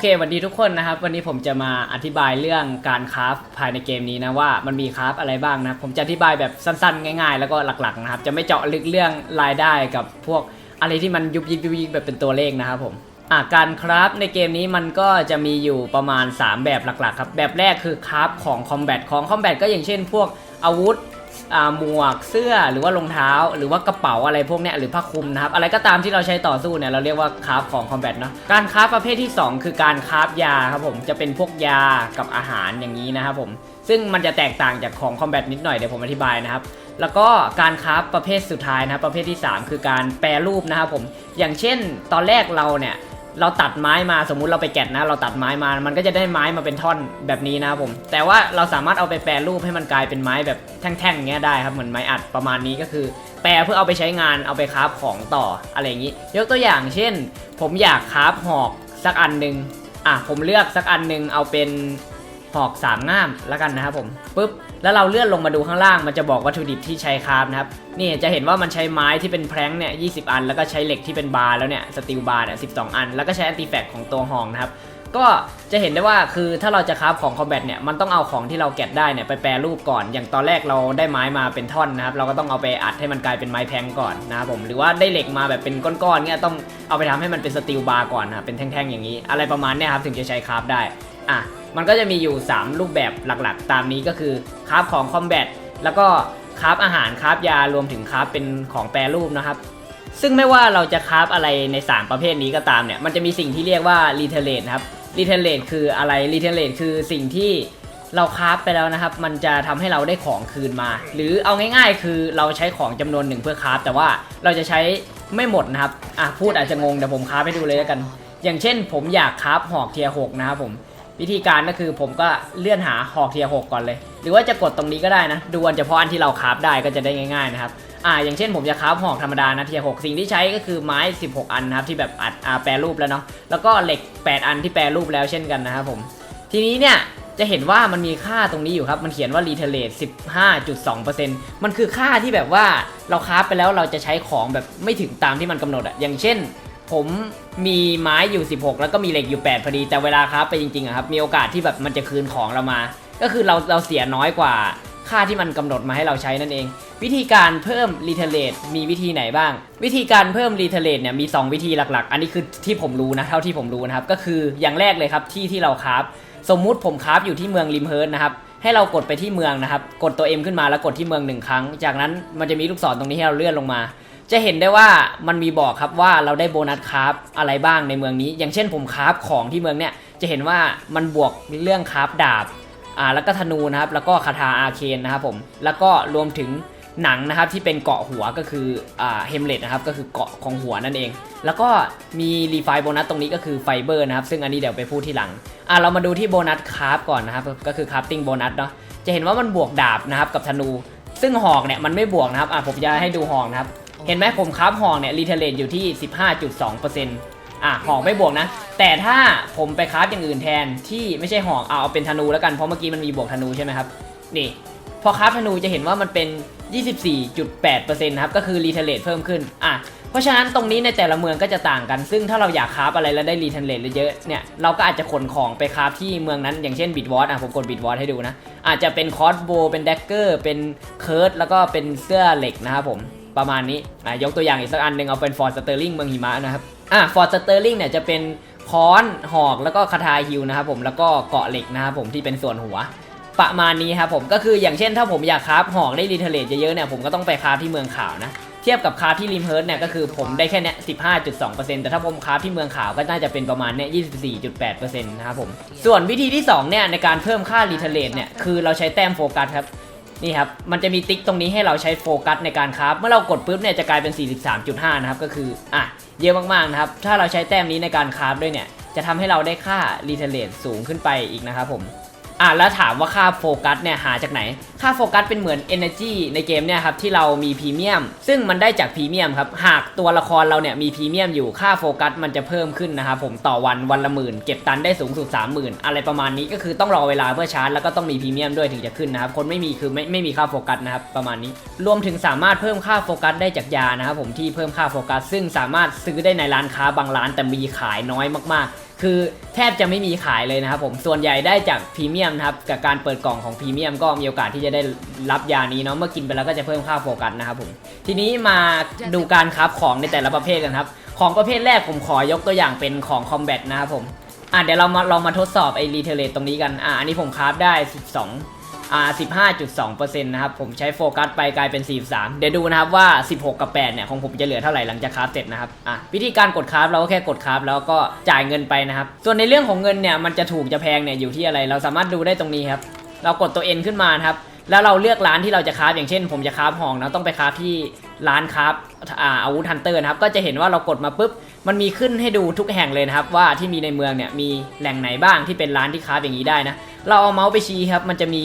เควันดีทุกคนนะครับ วันนี้ผมจะมาอธิบายเรื่องการคราฟภายในเกมนี้นะว่ามันมีคราฟอะไรบ้างนะผมจะอธิบายแบบสั้นๆ ง่าย ๆ แล้วก็หลักๆนะครับจะไม่เจาะลึกเรื่องรายได้กับพวกอะไรที่มันยุบยิบยุบยิบแบบเป็นตัวเลขนะครับผมอะการคราฟในเกมนี้มันก็จะมีอยู่ประมาณ 3 แบบหลักๆครับแบบแรกคือคราฟของคอมแบทของคอมแบทก็อย่างเช่น พวกอาวุธ หมวกเสื้อหรือว่ารองเท้า หรือว่ากระเป๋าอะไรพวกเนี้ยหรือผ้าคลุมนะครับอะไรก็ตามที่เราใช้ต่อสู้เนี่ยเราเรียกว่าคราฟของคอมแบทเนาะการคราฟประเภทที่ 2 คือการคราฟยาครับผมจะเป็นพวกยากับอาหารอย่างนี้นะครับผมซึ่งมันจะแตกต่างจากของคอมแบทนิดหน่อยเดี๋ยวผมอธิบายนะครับแล้วก็การคราฟประเภทสุดท้ายนะครับประเภทที่ 3 คือการแปรรูปนะครับผมอย่างเช่น ตอนแรกเราเนี่ย เราตัดไม้มาสมมุติเราไปแกะนะ เราตัดไม้มา มันก็จะได้ไม้มาเป็นท่อนแบบนี้นะครับผม แต่ว่าเราสามารถเอาไปแปรรูปให้มันกลายเป็นไม้แบบแท่งๆอย่างเงี้ยได้ครับเหมือนไม้อัดประมาณนี้ก็คือ แปรเพื่อเอาไปใช้งานเอาไปคราฟของต่ออะไรอย่างนี้ ยกตัวอย่างเช่น ผมอยากคราฟหอกสักอันหนึ่งอะผมเลือกสักอันหนึ่งเอาเป็น หอกสามง่ามแล้วกันนะครับผมปุ๊บแล้วเราเลื่อนลงมาดูข้างล่างมันจะบอกวัตถุดิบที่ใช้คราฟนะครับนี่จะเห็นว่ามันใช้ไม้ที่เป็นแพร้งเนี่ยยีอัน แล้วก็ใช้เหล็กที่เป็นบาร์แล้วเนี่ยสตีลบาร์เนี่ยสิอัน แล้วก็ใช้แอนติแฟกของตัวหองนะครับก็จะเห็นได้ว่าคือถ้าเราจะคราฟของคอมแบทเนี่ยมันต้องเอาของที่เราแกะได้เนี่ยไปแปรรูปก่อน อย่างตอนแรกเราได้ไม้มาเป็นท่อนนะครับเราก็ต้องเอาไปอัดให้มันกลายเป็นไม้แพงก่อนนะครับผมหรือว่าได้เหล็กมาแบบเป็นก้อนๆเนี่ยต้องเอาไปทำให้มันเป็นสตีลบาร์ก่อนนะเป็นแท่งๆอย่างนี้ อะไรประมาณเนี้ยครับถึงจะใช้คราฟได้ อะมันก็จะมีอยู่ 3 รูปแบบหลักๆ ตามนี้ก็คือคราฟของคอมแบทแล้วก็คราฟอาหารคราฟยารวมถึงคราฟเป็นของแปรรูปนะครับ ซึ่งไม่ว่าเราจะคราฟอะไรใน 3 ประเภทนี้ก็ตามเนี่ย มันจะมีสิ่งที่เรียกว่ารีเทเลตนครับรีเทเลตคืออะไรรีเทเลตคือสิ่งที่เราคราฟไปแล้วนะครับ มันจะทำให้เราได้ของคืนมา หรือเอาง่าย ๆ คือเราใช้ของจำนวนหนึ่งเพื่อคราฟแต่ว่าเราจะใช้ไม่หมดนะครับอะพูดอาจจะงงเดี๋ยวผมคราฟให้ดูเลยแล้วกัน อย่างเช่น ผมอยากคราฟหอกเทียหกนะครับผม วิธีการก็คือผมก็เลื่อนหาหอกเทียหกก่อนเลย หรือว่าจะกดตรงนี้ก็ได้นะ ดูอันเฉพาะอันที่เราคราฟได้ก็จะได้ง่ายๆนะครับอ่าอย่างเช่นผมจะคราฟหอกธรรมดานะเทียหกสิ่งที่ใช้ก็คือไม้ 16 อันนะครับที่แบบอัดอ่าแปรรูปแล้วเนาะแล้วก็เหล็ก 8 อันที่แปรรูปแล้วเช่นกันนะครับผมทีนี้เนี่ยจะเห็นว่ามันมีค่าตรงนี้อยู่ครับ มันเขียนว่า retaliate 15.2%มันคือค่าที่แบบว่าเราคราฟไปแล้วเราจะใช้ของแบบไม่ถึงตามที่มันกำหนดอะอย่างเช่น ผม มีไม้อยู่ 16 แล้วก็มีเหล็กอยู่ 8 พอดี แต่เวลาครับไปจริงๆอะครับ มีโอกาสที่แบบมันจะคืนของเรามา ก็คือเราเราเสียน้อยกว่าค่าที่มันกำหนดมาให้เราใช้นั่นเอง วิธีการเพิ่ม retaliate มีวิธีไหนบ้าง วิธีการเพิ่ม retaliate เนี่ยมี 2 วิธีหลักๆ อันนี้คือที่ผมรู้นะเท่าที่ผมรู้นะครับ ก็คืออย่างแรกเลยครับที่ที่เราคราฟสมมุติผมคราฟอยู่ที่เมืองริมเฮิร์นนะครับให้เรากดไปที่เมืองนะครับ กดตัว M ขึ้นมาแล้วกดที่เมืองหนึ่งครั้ง จากนั้นมันจะมีลูกศรตรงนี้ให้เราเลื่อนลงมา จะเห็นได้ว่ามันมีบอกครับว่าเราได้โบนัสคราฟอะไรบ้างในเมืองนี้ อย่างเช่นผมคราฟของที่เมืองเนี่ยจะเห็นว่ามันบวกเรื่องคราฟดาบอ่าแล้วก็ธนูนะครับแล้วก็คาถาอาเคนนะครับผมแล้วก็รวมถึงหนังนะครับที่เป็นเกาะหัวก็คืออ่าเฮมเลตนะครับก็คือเกาะของหัวนั่นเอง แล้วก็มีรีไฟโบนัสตรงนี้ก็คือไฟเบอร์นะครับซึ่งอันนี้เดี๋ยวไปพูดทีหลังอ่าเรามาดูที่โบนัสคราฟก่อนนะครับก็คือคราฟติ้งโบนัสเนาะจะเห็นว่ามันบวกดาบนะครับกับธนู ซึ่งหอกเนี่ยมันไม่บวกนะครับอะผมจะให้ดูหอกนะครับ เห็นไหมผมคราฟหอกเนี่ยรีเทเลตอยู่ที่ 15.2%อะหอกไม่บวกนะ แต่ถ้าผมไปคราฟอย่างอื่นแทนที่ไม่ใช่หอกเอาเอาเป็นธนูแล้วกันเพราะเมื่อกี้มันมีบวกธนูใช่ไหมครับนี่พอคราฟธนูจะเห็นว่ามันเป็น 24.8%นะครับก็คือรีเทเลตเพิ่มขึ้นอะเพราะฉะนั้นตรงนี้ในแต่ละเมืองก็จะต่างกัน ซึ่งถ้าเราอยากคราฟอะไรแล้วได้รีเทเลตเยอะเนี่ยเราก็อาจจะขนของไปคราฟที่เมืองนั้น อย่างเช่นบิดวอตอะผมกดบิดวอตให้ดูนะ อาจจะเป็นคอสโบเป็นแดกเกอร์เป็นเคิร์ดแล้วก็เป็นเสื้อเหล็กนะครับผม ประมาณนี้อะยกตัวอย่างอีกสักอันหนึ่งเอาเป็นฟอร์สเตอร์ลิงเมืองหิมะนะครับอะฟอร์สเตอร์ลิงเนี่ยจะเป็นค้อนหอกแล้วก็คาทาฮิวนะครับผมแล้วก็เกาะเหล็กนะครับผมที่เป็นส่วนหัวประมาณนี้ครับผมก็คืออย่างเช่นถ้าผมอยากคราฟหอกได้รีเทเลตเยอะๆเนี่ยผมก็ต้องไปคราฟที่เมืองขาวนะเทียบกับคราฟที่ริมเฮิร์ตเนี่ยก็คือผมได้แค่เนี้ย15.2%แต่ถ้าผมคราฟที่เมืองขาวก็น่าจะเป็นประมาณเนี้ย24.8%นะครับผมส่วนวิธีที่2เนี่ยในการเพิ่มค่ารีเทเลตเนี่ยคือเราใช้แต้มโฟกัสครับ นี่ครับ มันจะมีติ๊กตรงนี้ให้เราใช้โฟกัสในการคราฟเมื่อเรากดปุ๊บเนี่ยจะกลายเป็น 43.5 นะครับ ก็คือ อะ เยอะมากๆนะครับ ถ้าเราใช้แต้มนี้ในการคราฟด้วยเนี่ย จะทำให้เราได้ค่ารีเทเลตสูงขึ้นไปอีกนะครับผม อะแล้วถามว่าค่าโฟกัสเนี่ยหาจากไหน ค่าโฟกัสเป็นเหมือน Energy ในเกมเนี่ยครับที่เรามีพรีเมียม ซึ่งมันได้จากพรีเมียมครับ หากตัวละครเราเนี่ยมีพรีเมียมอยู่ค่าโฟกัสมันจะเพิ่มขึ้นนะครับผมต่อวันวันละหมื่นเก็บตันได้สูงสุด 30,000 อะไรประมาณนี้ก็คือต้องรอเวลาเพื่อชาร์จแล้วก็ต้องมีพรีเมียมด้วยถึงจะขึ้นนะครับคนไม่มีคือไม่ไม่มีค่าโฟกัสนะครับประมาณนี้ รวมถึงสามารถเพิ่มค่าโฟกัสได้จากยานะครับผมที่เพิ่มค่าโฟกัส ซึ่งสามารถซื้อได้ในร้านค้าบางร้านแต่มีขายน้อยมากๆ คือแทบจะไม่มีขายเลยนะครับผมส่วนใหญ่ได้จากพรีเมียมนะครับกับการเปิดกล่องของพรีเมียมก็มีโอกาสที่จะได้รับยานี้เนาะเมื่อกินไปแล้วก็จะเพิ่มค่าโฟกัสนะครับผมทีนี้มาดูการคราบของในแต่ละประเภทกันครับของประเภทแรกผมขอยกตัวอย่างเป็นของคอมแบทนะครับผมอะเดี๋ยวเรามาลองมาทดสอบไอ้รีเทเลตตรงนี้กันอะอันนี้ผมคราฟได้ 12 อ่า15.2%นะครับ ผมใช้โฟกัสไปกลายเป็น 43 เดี๋ยวดูนะครับว่า 16 กับ 8 เนี่ยของผมจะเหลือเท่าไหร่หลังจากคราฟเสร็จนะครับ อะวิธีการกดคราฟเราก็แค่กดคราฟแล้วก็จ่ายเงินไปนะครับ ส่วนในเรื่องของเงินเนี่ยมันจะถูกจะแพงเนี่ยอยู่ที่อะไร เราสามารถดูได้ตรงนี้ครับ เรากดตัว N ขึ้นมานครับ แล้วเราเลือกร้านที่เราจะคราฟอย่างเช่น ผมจะคราฟหองนะต้องไปคราฟที่ร้านคราฟอ่าอาวุธฮันเตอร์นะครับ ก็จะเห็นว่าเรากดมาปุ๊บ มันมีขึ้นให้ดูทุกแห่งเลยนะครับว่าที่มีในเมืองเนี่ยมีแหล่งไหนบ้างที่เป็นร้านที่คราอย่างนี้ได้นะเราเอาเมาส์ไปชี้ครับมันจะมี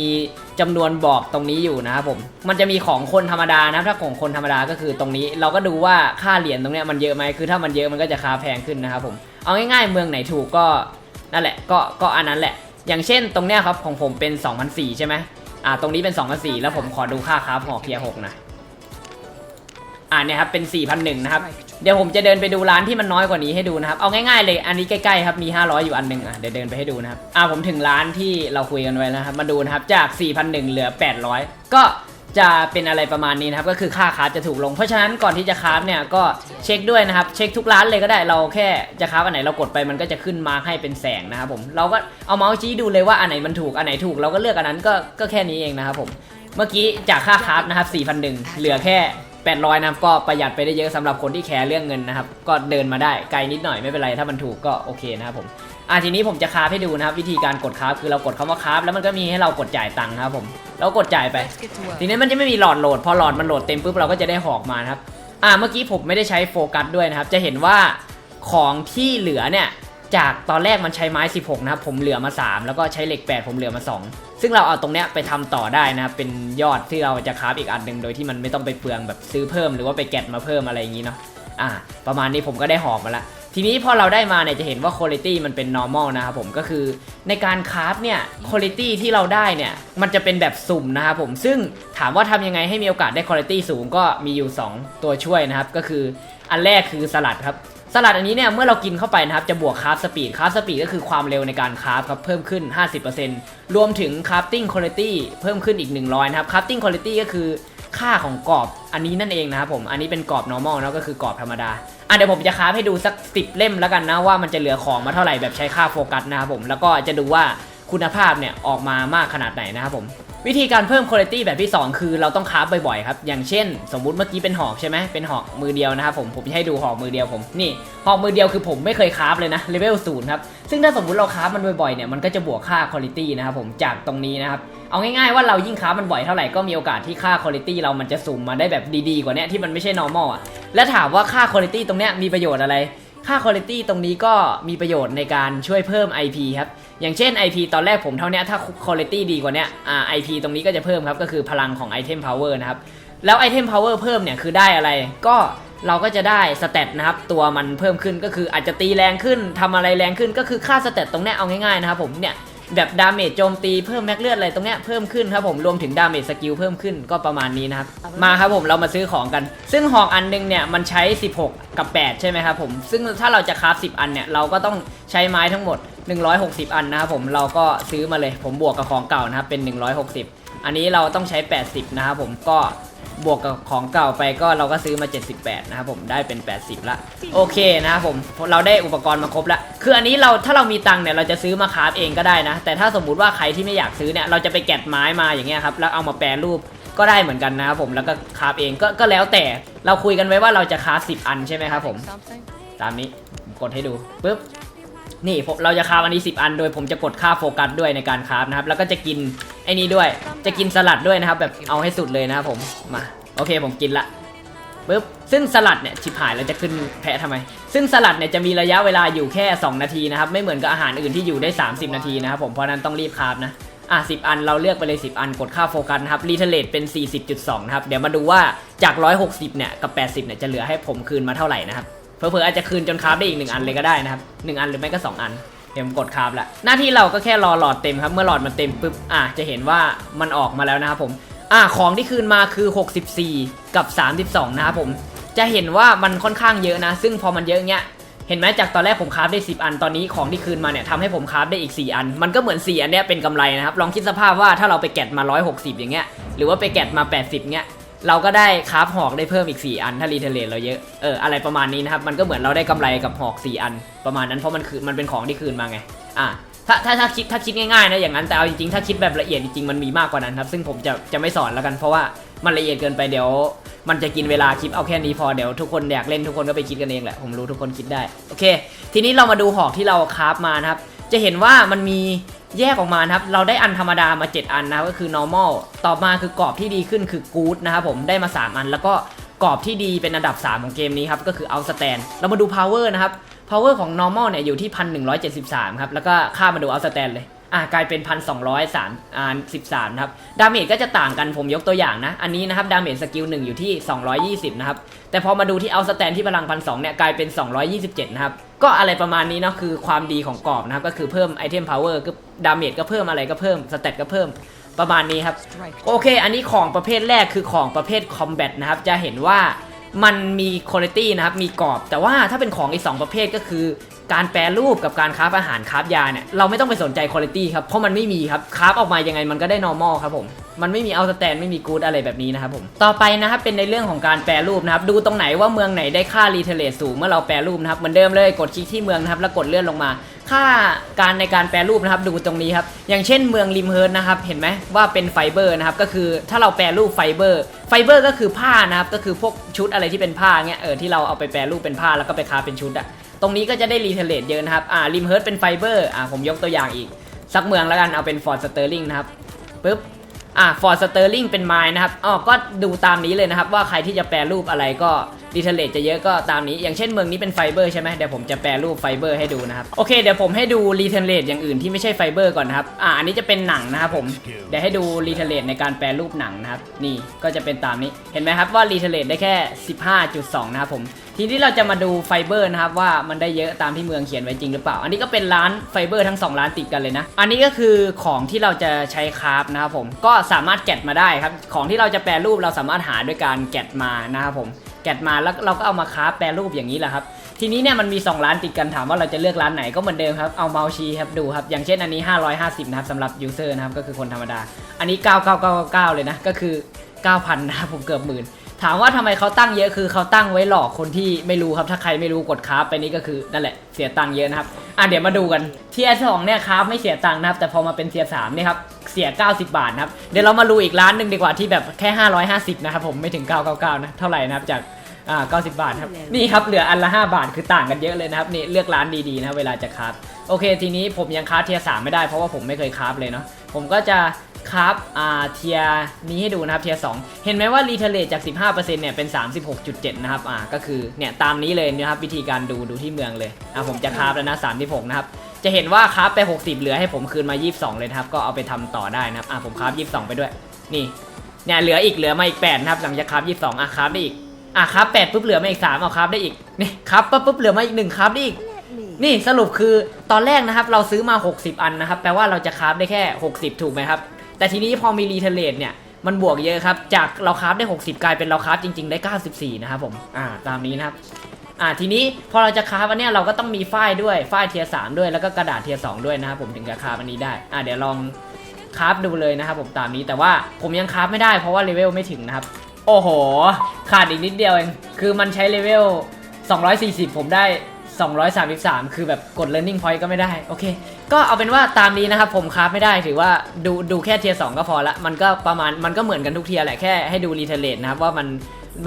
จำนวนบอกตรงนี้อยู่นะครับผมมันจะมีของคนธรรมดานะถ้าของคนธรรมดาก็คือตรงนี้ เราก็ดูว่าค่าเหรียญตรงเนี้ยมันเยอะไหมคือถ้ามันเยอะมันก็จะคราแพงขึ้นนะครับผมเอาง่ายๆเมืองไหนถูกก็นั่นแหละก็ก็อันนั้นแหละ อย่างเช่นตรงเนี้ยครับของผมเป็น2,004ใช่ไหมอ่าตรงนี้เป็น2,004แล้วผมขอดูค่าคราหอเพียหกนะ อ่าเนี่ยครับเป็น 4,001นะครับ เดี๋ยวผมจะเดินไปดูร้านที่มันน้อยกว่านี้ให้ดูนะครับ เอาง่ายๆเลย อันนี้ใกล้ๆครับ มี 500 อยู่อันหนึ่งอะ เดี๋ยวเดินไปให้ดูนะครับ อ่าผมถึงร้านที่เราคุยกันไว้แล้วนะครับ มาดูนะครับ จาก 4,001 เหลือ 800 ก็จะเป็นอะไรประมาณนี้นะครับ ก็คือค่าคราฟจะถูกลง เพราะฉะนั้นก่อนที่จะคราฟเนี่ยก็เช็คด้วยนะครับ เช็คทุกร้านเลยก็ได้ เราแค่จะคราฟอันไหนเรากดไปมันก็จะขึ้นมาให้เป็นแสงนะครับผม เราก็เอาเมาส์ชี้ดูเลยว่าอันไหนมันถูก อันไหนถูก เราก็เลือกอันนั้นก็ก็แค่นี้เองนะครับผม เมื่อกี้จากค่าคราฟนะครับ4,001เหลือแค่ 800นะครับก็ประหยัดไปได้เยอะสำหรับคนที่แคร์เรื่องเงินนะครับก็เดินมาได้ไกลนิดหน่อยไม่เป็นไรถ้ามันถูกก็โอเคนะครับผมอะทีนี้ผมจะคราฟให้ดูนะครับวิธีการกดคราฟคือเรากดคำว่าคราฟแล้วมันก็มีให้เรากดจ่ายตังค์นะครับผมเรากดจ่ายไป ทีนี้มันจะไม่มีหลอดโหลด พอหลอดมันโหลดเต็มปุ๊บเราก็จะได้หอกมานะครับอ่าเมื่อกี้ผมไม่ได้ใช้โฟกัสด้วยนะครับ จะเห็นว่าของที่เหลือเนี่ยจากตอนแรกมันใช้ไม้ 16 นะครับผมเหลือมา 3 แล้วก็ใช้เหล็ก 8 ผมเหลือมา 2 ซึ่งเราเอาตรงเนี้ยไปทำต่อได้นะเป็นยอดที่เราจะคราฟอีกอันหนึ่งโดยที่มันไม่ต้องไปเปลืองแบบซื้อเพิ่มหรือว่าไปแกะมาเพิ่มอะไรอย่างนี้เนาะอ่าประมาณนี้ผมก็ได้หอกมาละทีนี้พอเราได้มาเนี่ยจะเห็นว่าคุณภาพมันเป็น normal นะครับผมก็คือในการคราฟเนี่ยคุณภาพที่เราได้เนี่ยมันจะเป็นแบบสุ่มนะครับผมซึ่งถามว่าทำยังไงให้มีโอกาสได้คุณภาพสูงก็มีอยู่ 2 ตัวช่วยนะครับก็คืออันแรกคือสลัดครับ สลัดอันนี้เนี่ยเมื่อเรากินเข้าไปนะครับจะบวกคราฟสปีดคราฟสปีดก็คือความเร็วในการคราฟครับเพิ่มขึ้น 50%รวมถึงคราฟติ้งคุณภาพเพิ่มขึ้นอีก 100นะครับคราฟติ้งคุณภาพก็คือค่าของกรอบอันนี้นั่นเองนะครับผมอันนี้เป็นกรอบ normal นะก็คือกรอบธรรมดาอะเดี๋ยวผมจะค้าฟให้ดูสักสิบเล่มแล้วกันนะว่ามันจะเหลือของมาเท่าไหร่แบบใช้ค่าโฟกัสนะครับผมแล้วก็จะดูว่า คุณภาพเนี่ยออกมามากขนาดไหนนะครับผม วิธีการเพิ่มคุณภาพแบบที่ 2 คือเราต้องคราฟบ่อยๆครับ อย่างเช่น สมมุติเมื่อกี้เป็นหอกใช่ไหมเป็นหอกมือเดียวนะครับผมผมจะให้ดูหอกมือเดียวผมนี่หอกมือเดียวคือผมไม่เคยคราฟเลยนะเลเวลศูนย์ครับซึ่งถ้าสมมุติเราคราฟมันบ่อยๆเนี่ยมันก็จะบวกค่าคุณภาพนะครับผมจากตรงนี้นะครับเอาง่ายๆว่าเรายิ่งคราฟมันบ่อยเท่าไหร่ก็มีโอกาสที่ค่าคุณภาพเรามันจะสุ่มมาได้แบบดีๆกว่านี้ที่มันไม่ใช่ normal อะและถามว่าค่าคุณภาพตรงเนี้ยมีประโยชน์อะไร ค่าคุณภาพตรงนี้ก็มีประโยชน์ในการช่วยเพิ่ม IP ครับ อย่างเช่น IP ตอนแรกผมเท่านี้ถ้าคุณภาพดีกว่านี้อ่า IP ตรงนี้ก็จะเพิ่มครับ ก็คือพลังของ Item Power นะครับ แล้ว Item Power เพิ่มเนี่ยคือได้อะไร ก็เราก็จะได้สเตตนะครับ ตัวมันเพิ่มขึ้นก็คืออาจจะตีแรงขึ้นทำอะไรแรงขึ้นก็คือค่าสเตตตรงนี้เอาง่ายๆนะครับผมเนี่ย แบบดาเมจโจมตีเพิ่มแม็กเลือดอะไรตรงเนี้ยเพิ่มขึ้นครับผมรวมถึงดาเมจสกิลเพิ่มขึ้นก็ประมาณนี้นะครับมาครับผมเรามาซื้อของกัน ซึ่งหอกอันนึงเนี่ยมันใช้ 16 กับ 8 ใช่ไหมครับผมซึ่งถ้าเราจะคราฟ10 อันเนี่ยเราก็ต้องใช้ไม้ทั้งหมด 160 อันนะครับผมเราก็ซื้อมาเลยผมบวกกับของเก่านะครับเป็น 160 อันนี้เราต้องใช้ 80 นะครับผมก็ บวกกับของเก่าไปก็เราก็ซื้อมา 78 นะครับผมได้เป็น 80 ละโอเคนะครับผมเราได้อุปกรณ์มาครบละคืออันนี้เราถ้าเรามีตังค์เนี่ยเราจะซื้อมาคราฟเองก็ได้นะ แต่ถ้าสมมุติว่าใครที่ไม่อยากซื้อเนี่ยเราจะไปแกะไม้มาอย่างเงี้ยครับแล้วเอามาแปรรูปก็ได้เหมือนกันนะครับผมแล้วก็คราฟเองก็ก็แล้วแต่เราคุยกันไว้ว่าเราจะคราฟ10 อันใช่ไหมครับผม Something? ตามนี้กดให้ดูปุ๊บนี่ผมเราจะคราฟอันนี้ 10 อันโดยผมจะกดค่าโฟกัสด้วยในการคราฟนะครับแล้วก็จะกิน ไอ้นี้ด้วย จะกินสลัดด้วยนะครับ แบบเอาให้สุดเลยนะครับผม มา โอเคผมกินละปุ๊บซึ่งสลัดเนี่ยชิบหายแล้วจะขึ้นแพะทำไม ซึ่งสลัดเนี่ยจะมีระยะเวลาอยู่แค่ 2 นาทีนะครับ ไม่เหมือนกับอาหารอื่นที่อยู่ได้ 30 นาทีนะครับผม เพราะนั้นต้องรีบคาฟนะ อะ10อันเราเลือกไปเลย 10 อันกดค่าโฟกัสนะครับ รีเทเลตเป็น 40.2 นะครับ เดี๋ยวมาดูว่าจาก 160 เนี่ย กับ 80 เนี่ย จะเหลือให้ผมคืนมาเท่าไหร่นะครับ เผลอๆอาจจะคืนจนคาฟได้อีกหนึ่งอันเลยก็ได้นะครับหนึ่งอันหรือไม่ก็สองอัน เดี๋ยวผมกดคราฟละหน้าที่เราก็แค่รอหลอดเต็มครับ เมื่อหลอดมันเต็มปุ๊บอะจะเห็นว่ามันออกมาแล้วนะครับผมอะของที่คืนมาคือ 64 กับ 32 นะครับผมจะเห็นว่ามันค่อนข้างเยอะนะ ซึ่งพอมันเยอะเงี้ยเห็นไหมจากตอนแรกผมคราฟได้ 10 อันตอนนี้ของที่คืนมาเนี่ยทำให้ผมคราฟได้อีก 4 อัน มันก็เหมือน 4 อันเนี้ยเป็นกำไรนะครับลองคิดสภาพว่าถ้าเราไปแกะมา 160 อย่างเงี้ยหรือว่าไปแกะมา 80เงี้ย เราก็ได้คราฟหอกได้เพิ่มอีก 4 อัน ถ้ารีเทเลตเราเยอะ เอออะไรประมาณนี้นะครับ มันก็เหมือนเราได้กำไรกับหอก 4 อัน ประมาณนั้นเพราะมันคือมันเป็นของที่คืนมาไง อะถ้าถ้าถ้าคิดถ้าคิดง่ายๆนะอย่างนั้นแต่เอาจริงๆถ้าคิดแบบละเอียดจริงๆมันมีมากกว่านั้นครับซึ่งผมจะจะไม่สอนแล้วกันเพราะว่ามันละเอียดเกินไปเดี๋ยว มันจะกินเวลาคลิปเอาแค่นี้พอเดี๋ยวทุกคนอยากเล่นทุกคนก็ไปคิดกันเองแหละผมรู้ทุกคนคิดได้โอเค ทีนี้เรามาดูหอกที่เราคราฟมานะครับจะเห็นว่ามันมี แยกออกมานะครับ เราได้อันธรรมดามา 7 อันนะครับก็คือ normal ต่อมาคือกรอบที่ดีขึ้นคือ good นะครับผมได้มา 3 อัน แล้วก็กรอบที่ดีเป็นอันดับ 3 ของเกมนี้ครับก็คือ outstand เรามาดู power นะครับ power ของ normal เนี่ยอยู่ที่ 1173 ครับแล้วก็ข้ามมาดู outstand เลย อะกลายเป็น1,203อ่า13นะครับ ดาเมจก็จะต่างกันผมยกตัวอย่างนะ อันนี้นะครับ ดาเมจสกิล1อยู่ที่220นะครับ แต่พอมาดูที่ outstand ที่พลัง1,200เนี่ย กลายเป็น227นะครับ ก็อะไรประมาณนี้เนาะ คือความดีของกรอบนะครับ ก็คือเพิ่มไอเทม power ก็ดาเมจก็เพิ่มอะไรก็เพิ่ม สเตตก็เพิ่มประมาณนี้ครับ โอเค อันนี้ของประเภทแรกคือของประเภท combat นะครับ จะเห็นว่ามันมีคุณภาพนะครับ มีกรอบ แต่ว่าถ้าเป็นของอีกสองประเภทก็คือ การแปรรูปกับการคราฟอาหารคราฟยาเนี่ยเราไม่ต้องไปสนใจคุณภาพครับเพราะมันไม่มีครับคราฟออกมายังไงมันก็ได้ normal ครับผมมันไม่มีเอาสแตนไม่มีกูดอะไรแบบนี้นะครับผมต่อไปนะครับเป็นในเรื่องของการแปรรูปนะครับดูตรงไหนว่าเมืองไหนได้ค่ารีเทเลตสูงเมื่อเราแปรรูปนะครับเหมือนเดิมเลยกดคลิกที่เมืองนะครับแล้วกดเลื่อนลงมา ค่าการในการแปรรูปนะครับดูตรงนี้ครับอย่างเช่นเมืองริมเฮิร์นนะครับเห็นไหมว่าเป็นไฟเบอร์นะครับก็คือถ้าเราแปรรูปไฟเบอร์ไฟเบอร์ก็คือผ้านะครับก็คือพวกชุดอะไรที่เป็นผ้าเงี้ยเออที่เราเอาไปแปรรูปเป็นผ้าแล้วก็ไปค้าเป็นชุดอะ รงนี้ก็จะได้รีเทเลตเยอะนะครับ อ่าริมเฮิร์ตเป็นไฟเบอร์ อ่าผมยกตัวอย่างอีก สักเมืองแล้วกัน เอาเป็นฟอร์ดสเตอร์ลิงนะครับ ปึ๊บ อ่าฟอร์ดสเตอร์ลิงเป็นไม้นะครับ อ๋อ ก็ดูตามนี้เลยนะครับ ว่าใครที่จะแปลรูปอะไรก็ รีเทเลตจะเยอะก็ตามนี้ อย่างเช่นเมืองนี้เป็นไฟเบอร์ใช่ไหมเดี๋ยวผมจะแปรรูปไฟเบอร์ให้ดูนะครับโอเคเดี๋ยวผมให้ดูรีเทเลตอย่างอื่นที่ไม่ใช่ไฟเบอร์ก่อนนะครับอ่าอันนี้จะเป็นหนังนะครับผมเดี๋ยวให้ดูรีเทเลตในการแปรรูปหนังนะครับนี่ก็จะเป็นตามนี้เห็นไหมครับว่ารีเทเลตได้แค่ 15.2 นะครับผมทีนี้เราจะมาดูไฟเบอร์นะครับว่ามันได้เยอะตามที่เมืองเขียนไว้จริงหรือเปล่า อันนี้ก็เป็นร้านไฟเบอร์ทั้ง 2 ร้านติดกันเลยนะ อันนี้ก็คือของที่เราจะใช้คราฟนะครับผมก็สามารถแกะมาได้ครับ ของที่เราจะแปรรูปเราสามารถหาด้วยการแกะมานะครับผม แกะมาแล้วเราก็เอามาคราแปรรูปอย่างนี้แหละครับ ทีนี้เนี่ยมันมี 2 ร้านติดกันถามว่าเราจะเลือกร้านไหนก็เหมือนเดิมครับ เอาเมาส์ชี้ครับดูครับ อย่างเช่นอันนี้ 550 นะครับสำหรับยูเซอร์นะครับก็คือคนธรรมดา อันนี้ 9999 เลยนะก็คือ 9,000 นะครับผมเกือบหมื่นถามว่าทำไมเขาตั้งเยอะคือเขาตั้งไว้หลอกคนที่ไม่รู้ครับถ้าใครไม่รู้กดคราฟไปนี่ก็คือนั่นแหละเสียตังค์เยอะนะครับอะเดี๋ยวมาดูกันเทียร์สองเนี่ยคราฟไม่เสียตังค์นะครับแต่พอมาเป็นเทียร์สามเนี่ยครับเสีย 90 บาทนะครับเดี๋ยวเรามาดูอีกร้านหนึ่งดีกว่าที่แบบแค่ 550 นะครับผมไม่ถึง 999 นะเท่าไหร่นะครับจาก อ่า90บาทครับ นี่ครับเหลืออันละ 5 บาทคือต่างกันเยอะเลยนะครับนี่เลือกร้านดีๆนะเวลาจะคราฟโอเค ทีนี้ผมยังคราฟเทียสามไม่ได้เพราะว่าผมไม่เคยคราฟเลยเนาะผมก็จะครับอ่าเทียนี้ให้ดูนะครับเทียสองเห็นไหมว่ารีเทเลตจาก 15%เนี่ยเป็น 36.7 นะครับอ่าก็คือเนี่ยตามนี้เลยนะครับวิธีการดูดูที่เมืองเลยอ่าผมจะคราฟแล้วนะ36นะครับจะเห็นว่าคราฟไป 60 เหลือให้ผมคืนมา 22 เลยนะครับก็เอาไปทำต่อได้นะครับอ่าผมคราฟ22 ไปด้วยนี่เนี่ยเหลืออีกเหลือมาอีก8นะครับหลังจากคราฟ22อะคราฟได้อีก อะคราฟ8ปุ๊บเหลือมาอีก3เอาคราฟได้อีกนี่คราฟปั๊บปุ๊บเหลือมาอีก1คราฟได้อีกนี่สรุปคือตอนแรกนะครับเราซื้อมา 60 อันนะครับ แปลว่าเราจะคราฟได้แค่ 60 ถูกไหมครับ แต่ทีนี้พอมีรีเทเลตเนี่ยมันบวกเยอะครับ จากเราคราฟได้ 60 กลายเป็นเราคราฟจริง ๆ ได้ 94 นะครับผมอ่าตามนี้นะครับอ่าทีนี้พอเราจะคราฟอันเนี้ยเราก็ต้องมีฝ้ายด้วยฝ้ายเทียสามด้วยแล้วก็กระดาษเทียสองด้วยนะครับผมถึงจะคราฟอันนี้ได้อ่าเดี๋ยวลองคราฟดูเลยนะครับผมตามนี้แต่ว่าผมยังคราฟไม่ได้เพราะว่าเลเวลไม่ถึงนะครับ โอ้โห ขาดอีกนิดเดียวเอง คือมันใช้เลเวล 240 ผมได้ 233 คือแบบกด learning point ก็ไม่ได้ โอเค ก็เอาเป็นว่าตามนี้นะครับ ผมคราฟไม่ได้ถือว่าดูดูแค่เทียร์สก็พอละ มันก็ประมาณมันก็เหมือนกันทุกเทียร์แหละแค่ให้ดูรีเทเลตนะครับว่ามัน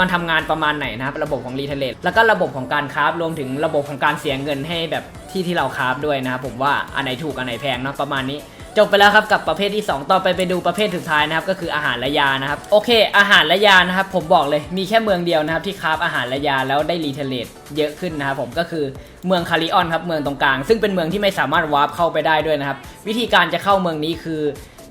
มันทำงานประมาณไหนนะครับ ระบบของรีเทเลตแล้วก็ระบบของการคราฟรวมถึงระบบของการเสียเงินให้แบบที่ที่เราคราฟด้วยนะครับผมว่าอันไหนถูกอันไหนแพงเนาะประมาณนี้ จบไปแล้วครับกับประเภทที่ 2 ต่อไปไปดูประเภทสุดท้ายนะครับก็คืออาหารและยานะครับโอเค อาหารและยานะครับผมบอกเลยมีแค่เมืองเดียวนะครับที่คราฟอาหารและยาแล้วได้รีเทเลตเยอะขึ้นนะครับผมก็คือเมืองคาริออนครับเมืองตรงกลาง ซึ่งเป็นเมืองที่ไม่สามารถวาร์ปเข้าไปได้ด้วยนะครับวิธีการจะเข้าเมืองนี้คือ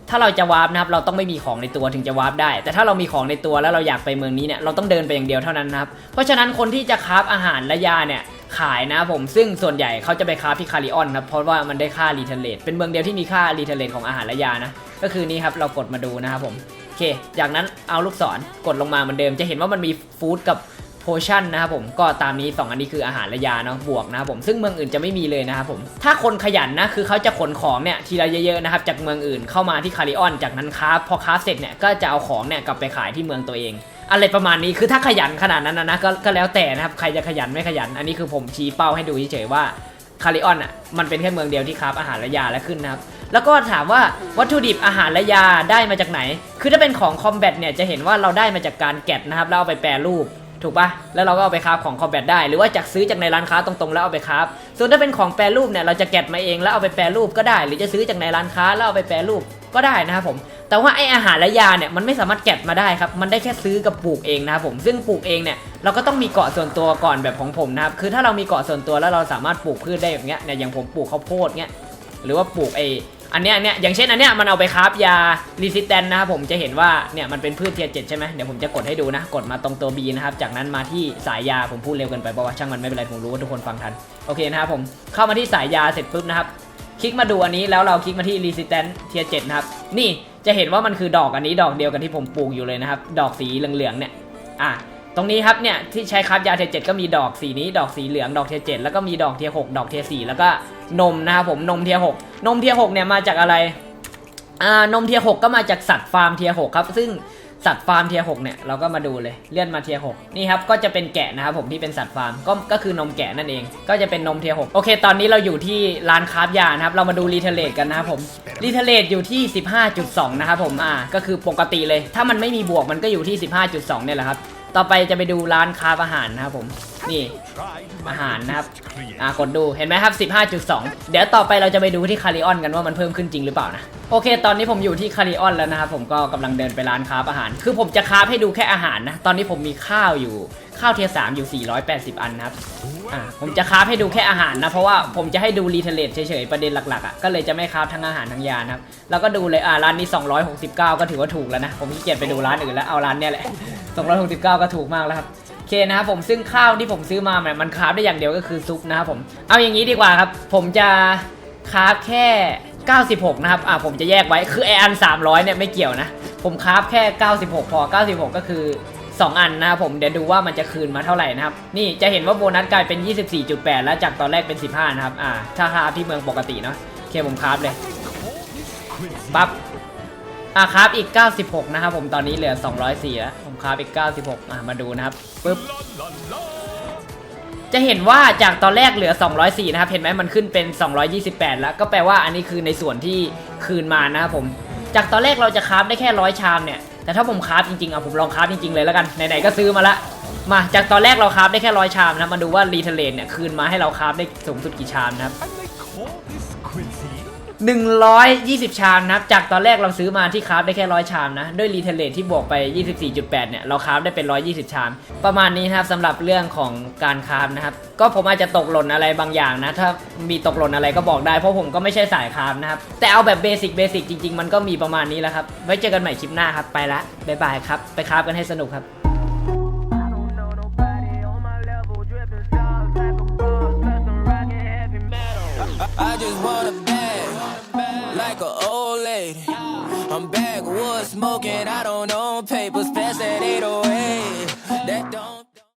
ถ้าเราจะวาร์ปนะครับเราต้องไม่มีของในตัวถึงจะวาร์ปได้ แต่ถ้าเรามีของในตัวแล้วเราอยากไปเมืองนี้เนี่ยเราต้องเดินไปอย่างเดียวเท่านั้นนะครับเพราะฉะนั้นคนที่จะคราฟอาหารและยาเนี่ย ขายนะผมซึ่งส่วนใหญ่เขาจะไปคราที่คาริออนครับเพราะว่ามันได้ค่ารีเทเลตเป็นเมืองเดียวที่มีค่ารีเทเลตของอาหารและยานะก็คือนี่ครับเรากดมาดูนะครับผมโอเค จากนั้นเอาลูกศรกดลงมาเหมือนเดิม จะเห็นว่ามันมีฟู้ดกับ potion นะครับผมก็ตามนี้ 2 อันนี้คืออาหารและยาเนาะบวกนะครับผมซึ่งเมืองอื่นจะไม่มีเลยนะครับผมถ้าคนขยันนะคือเขาจะขนของเนี่ยทีละเยอะๆนะครับจากเมืองอื่นเข้ามาที่คาริออน จากนั้นคราพอคราเสร็จเนี่ยก็จะเอาของเนี่ยกลับไปขายที่เมืองตัวเอง อะไรประมาณนี้คือถ้าขยันขนาดนั้นนะนะก็ก็แล้วแต่นะครับใครจะขยันไม่ขยัน อันนี้คือผมชี้เป้าให้ดูเฉยๆว่าคาริออนอะมันเป็นแค่เมืองเดียวที่คราอาหารและยาและขึ้นนะครับแล้วก็ถามว่าวัตถุดิบอาหารและยาได้มาจากไหน คือถ้าเป็นของคอมแบทเนี่ยจะเห็นว่าเราได้มาจากการแกะนะครับแล้วเอาไปแปรรูปถูกปะแล้วเราก็เอาไปคราฟของคอมแบทได้ หรือว่าจากซื้อจากในร้านค้าตรงๆ แล้วเอาไปคราฟส่วนถ้าเป็นของแปรรูปเนี่ยเราจะแกะมาเองแล้วเอาไปแปรรูปก็ได้ หรือจะซื้อจากในร้านค้าแล้วเอาไปแปรรูปก็ได้นะครับผม แต่ว่าไออาหารและยาเนี่ยมันไม่สามารถแกะมาได้ครับ มันได้แค่ซื้อกับปลูกเองนะครับผม ซึ่งปลูกเองเนี่ยเราก็ต้องมีเกาะส่วนตัวก่อนแบบของผมนะครับ คือถ้าเรามีเกาะส่วนตัวแล้วเราสามารถปลูกพืชได้อย่างเงี้ย เนี่ยอย่างผมปลูกข้าวโพดเงี้ย หรือว่าปลูกไออันเนี้ยเนี้ยอย่างเช่นอันเนี้ยมันเอาไปคราฟยารีสิสแตนนะครับผมจะเห็นว่าเนี่ยมันเป็นพืชเทียร์เจ็ดใช่ไหมเดี๋ยวผมจะกดให้ดูนะ กดมาตรงตัว B นะครับ จากนั้นมาที่สายยาผมพูดเร็วเกินไปเพราะว่าช่างมันไม่เป็นไรผมรู้ว่าทุกคนฟังทัน โอเคนะครับผมเข้ามาที่สายยาเสร็จปุ๊บนะครับ คลิกมาดูอันนี้แล้วเราคลิกมาที่ resistance tier 7นะครับนี่ จะเห็นว่ามันคือดอกอันนี้ดอกเดียวกันที่ผมปลูกอยู่เลยนะครับ ดอกสีเหลืองๆเนี่ย อะ ตรงนี้ครับเนี่ยที่ใช้ครับยาเทียเจ็ดก็มีดอกสีนี้ดอกสีเหลืองดอกเทียเจ็ดแล้วก็มีดอกเทียหกดอกเทียสี่แล้วก็นมนะครับผมนมเทียหกนมเทียหกเนี่ยมาจากอะไร อ่านมเทียหกก็มาจากสัตว์ฟาร์มเทียหกครับ ซึ่ง สัตว์ฟาร์มเทียหกเนี่ยเราก็มาดูเลยเลื่อนมาเทียหกนี่ครับก็จะเป็นแกะนะครับผมที่เป็นสัตว์ฟาร์มก็ก็คือนมแกะนั่นเอง ก็จะเป็นนมเทียหกโอเค ตอนนี้เราอยู่ที่ร้านคราฟยานะครับเรามาดูรีเทเลตกันนะครับผมรีเทเลตอยู่ที่ 15.2 นะครับผมอ่าก็คือปกติเลย ถ้ามันไม่มีบวกมันก็อยู่ที่ 15.2 เนี่ยแหละครับต่อไปจะไปดูร้านคราฟอาหารนะครับผมนี่อาหารนะครับอ่ากดดูเห็นไหมครับ 15.2 เดี๋ยวต่อไปเราจะไปดูที่คาริออนกันว่ามันเพิ่มขึ้นจริงหรือเปล่านะโอเค ตอนนี้ผมอยู่ที่คาริออนแล้วนะครับผมก็กำลังเดินไปร้านคราอาหาร คือผมจะคราให้ดูแค่อาหารนะ ตอนนี้ผมมีข้าวอยู่ข้าวเทียร์สามอยู่ 480 อันนะครับอ่าผมจะคราให้ดูแค่อาหารนะ เพราะว่าผมจะให้ดูรีเทเลตเฉยๆ ประเด็นหลักๆอะก็เลยจะไม่คราทั้งอาหารทั้งยานะครับ แล้วก็ดูเลยอ่าร้านนี้ 269 ก็ถือว่าถูกแล้วนะ ผมขี้เกียจไปดูร้านอื่นแล้วเอาร้านเนี้ยแหละ 269 ก็ถูกมากแล้วครับ เคนะครับผมซึ่งข้าวที่ผมซื้อมาเนี่ยมันคราฟได้อย่างเดียวก็คือซุปนะครับผมเอาอย่างนี้ดีกว่าครับ ผมจะคราฟแค่ 96 นะครับอ่าผมจะแยกไว้คือไออัน 300 เนี่ยไม่เกี่ยวนะ ผมคราฟแค่ 96 พอ 96 ก็คือ 2 อันนะครับผมเดี๋ยวดูว่ามันจะคืนมาเท่าไหร่นะครับ นี่จะเห็นว่าโบนัสกลายเป็น 24.8 แล้วจากตอนแรกเป็น 15 นะครับอ่าถ้าคราฟที่เมืองปกติเนาะโอเคผมคราฟเลยปั๊บ อะครับอีก 96 นะครับผมตอนนี้เหลือ 204แล้วผมครับอีก 96อะมาดูนะครับปึ๊บจะเห็นว่าจากตอนแรกเหลือ 204 นะครับ เห็นไหมมันขึ้นเป็น 228 แล้ว ก็แปลว่าอันนี้คือในส่วนที่คืนมานะครับผม จากตอนแรกเราจะคราฟได้แค่ร้อยชามเนี่ย แต่ถ้าผมคราฟจริงๆเอาผมลองคราฟจริงๆเลยแล้วกัน ไหนๆก็ซื้อมาละ มาจากตอนแรกเราคราฟได้แค่ร้อยชามนะ มาดูว่ารีเทเลนเนี่ยคืนมาให้เราคราฟได้สูงสุดกี่ชามนะครับ 120 ชามนะครับ จากตอนแรกเราซื้อมาที่คราฟได้แค่ร้อยชามนะ ด้วยรีเทเลทที่บวกไป 24.8 เนี่ย เราคราฟได้เป็น 120 ชาม ประมาณนี้นะครับสำหรับเรื่องของการคราฟนะครับ ก็ผมอาจจะตกหล่นอะไรบางอย่างนะ ถ้ามีตกหล่นอะไรก็บอกได้ เพราะผมก็ไม่ใช่สายคราฟนะครับ แต่เอาแบบเบสิกเบสิกจริง ๆ มันก็มีประมาณนี้แหล้วครับ ไว้เจอกันใหม่คลิปหน้าครับ ไปละบ๊ายบายครับ ไปคราฟกันให้สนุกครับ like an old lady. I'm backwoods smoking, I don't own papers past that 808. That don't